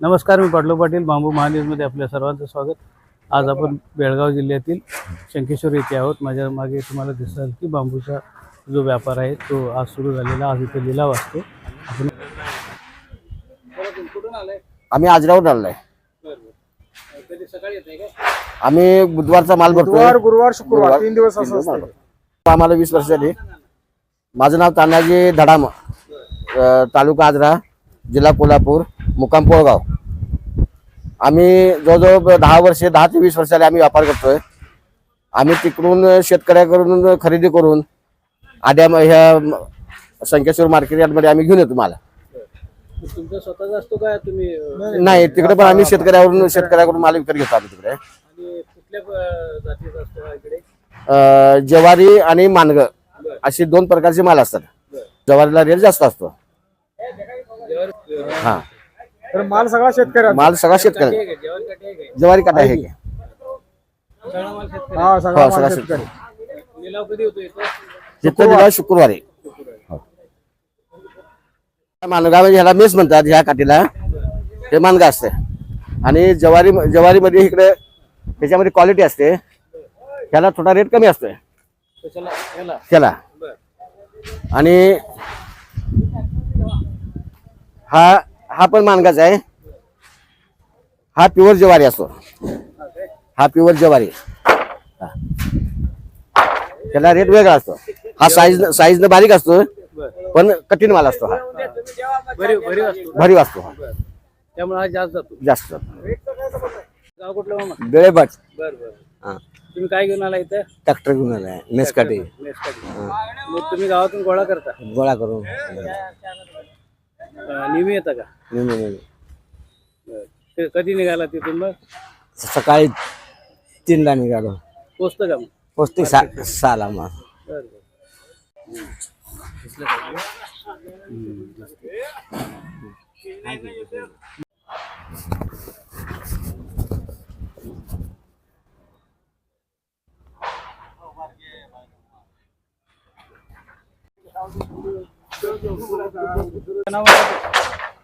नमस्कार मी पाटलो पाटील बांबू महान्यूजमध्ये आपल्या सर्वांचं स्वागत. आज आपण बेळगाव जिल्ह्यातील शंकेश्वर येथे आहोत. माझ्या मागे तुम्हाला दिसेल की बांबूचा जो व्यापार आहे तो आज सुरू झालेला आज इथे लिलाव असतो. आपण कुठून आलाय आम्ही आजरावर आलोय. कधी सकाळी येते काय आम्ही बुधवारचा माल भरतो बुधवार गुरुवार शुक्रवार तीन दिवस असं असतं आम्हाला वीस वर्ष झाली माझं नाव तानाजी धडाम अं, तालुका आजरा जिल्हा कोल्हापूर मुक्काम पोळगाव आम्ही जवळजवळ दहा वर्षे दहा ते वीस वर्षाले आम्ही व्यापार करतोय. आम्ही तिकडून शेतकऱ्याकडून खरेदी करून आड्या ह्या संकेश्वर मार्केट यार्डमध्ये आम्ही घेऊन येतो माल. तुमचा स्वतःचा असतो का तुम्ही अं, नाही तिकडे पण आम्ही शेतकऱ्यावरून शेतकऱ्याकडून माल विकत घेतो आम्ही तिकडे. आणि कुठल्या अं, जातीचा असतो हा इकडे? अं, ज्वारी आणि मानग असे दोन प्रकारचे माल असतात. ज्वारीला रेट जास्त असतो. हा. तर माल सगळा शेतकऱ्याचा. माल सगळा शेतकरी ज्वारी काटा आहे की? सगळा माल शेतकरी. हा सगळा हो, सगळा माल शेतकरी. लिलाव कधी होतो इथं. जिथं दिला शुक्रवारी. मानगा म्हणजे ह्याला मेस म्हणतात ह्या काठीला. हे मानगा असते. आणि ज्वारी ज्वारीमध्ये इकडे त्याच्यामध्ये क्वालिटी असते. ह्याला थोडा रेट कमी असतोय. कशाला त्याला बर. आणि हा हा पण मानगाच आहे. हा प्युअर ज्वारी असतो. हा प्युअर ज्वारी. त्याला रेट वेगळा असतो. हा साईज साईज बारीक असतो पण कठीण माल असतो हा. भरीव असतो हा. त्यामुळे हा जास्त जातो. जास्त गाव कुठलं मामा? बेळेबाट बर बर. तुम्ही काय घेऊन आला इथं? ट्रॅक्टर घेऊन आलाय. मेसकाठी. नेसकाठी. मग तुम्ही गावातून गोळा करता. गोळा करून. अं, नेहमी येता का? नेहमी नेहमी. बर. ते कधी निघाला तिथून मग सकाळी तीनला निघालो. पोचतं का मग? पौष्टिक सा साला मग. बर बर?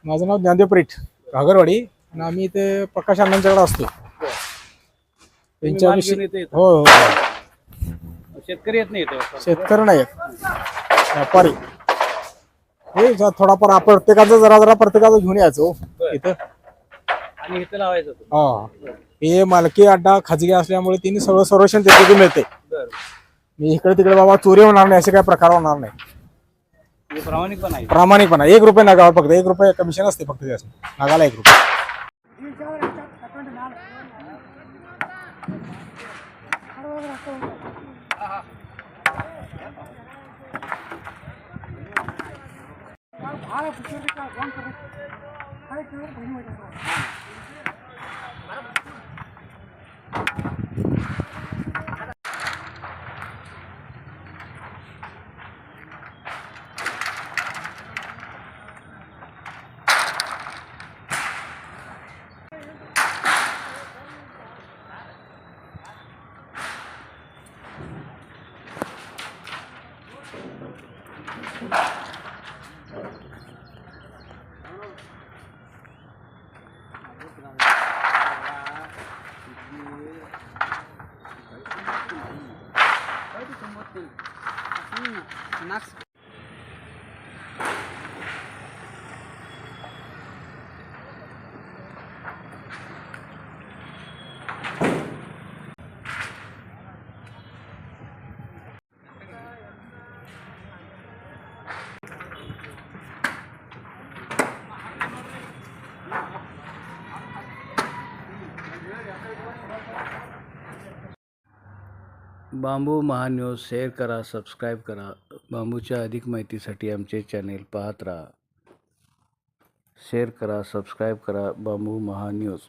माझं नाव ज्ञानदेव परीठ घागरवाडी आणि आम्ही इथे प्रकाश अण्णांच्याकडे असतो. इथे येता? हो हो शेतकरी येत नाही शेतकरी नाही. व्यापारी. हे थोडाफार प्रत्येकाचं जरा जरा प्रत्येकाचं घेऊन यायचं हो इथं. आणि इथे लावायचं हा. हे मालकी अड्डा खाजगी असल्यामुळे तिने सगळं संरक्षण तिथे मिळते मी इकडे तिकडे बाबा चोरी होणार नाही असे काही प्रकार होणार नाही. हे प्रामाणिक पण आहे प्रामाणिकपणा एक रुपये नगावर फक्त एक रुपये कमिशन असते फक्त त्याचं नगाला एक रुपये Next. बांबू महान्यूज शेअर करा सबस्क्राईब करा. बांबूच्या अधिक माहितीसाठी आमचे चॅनेल पाहत राहा. शेअर करा सबस्क्राईब करा. बांबू महान्यूज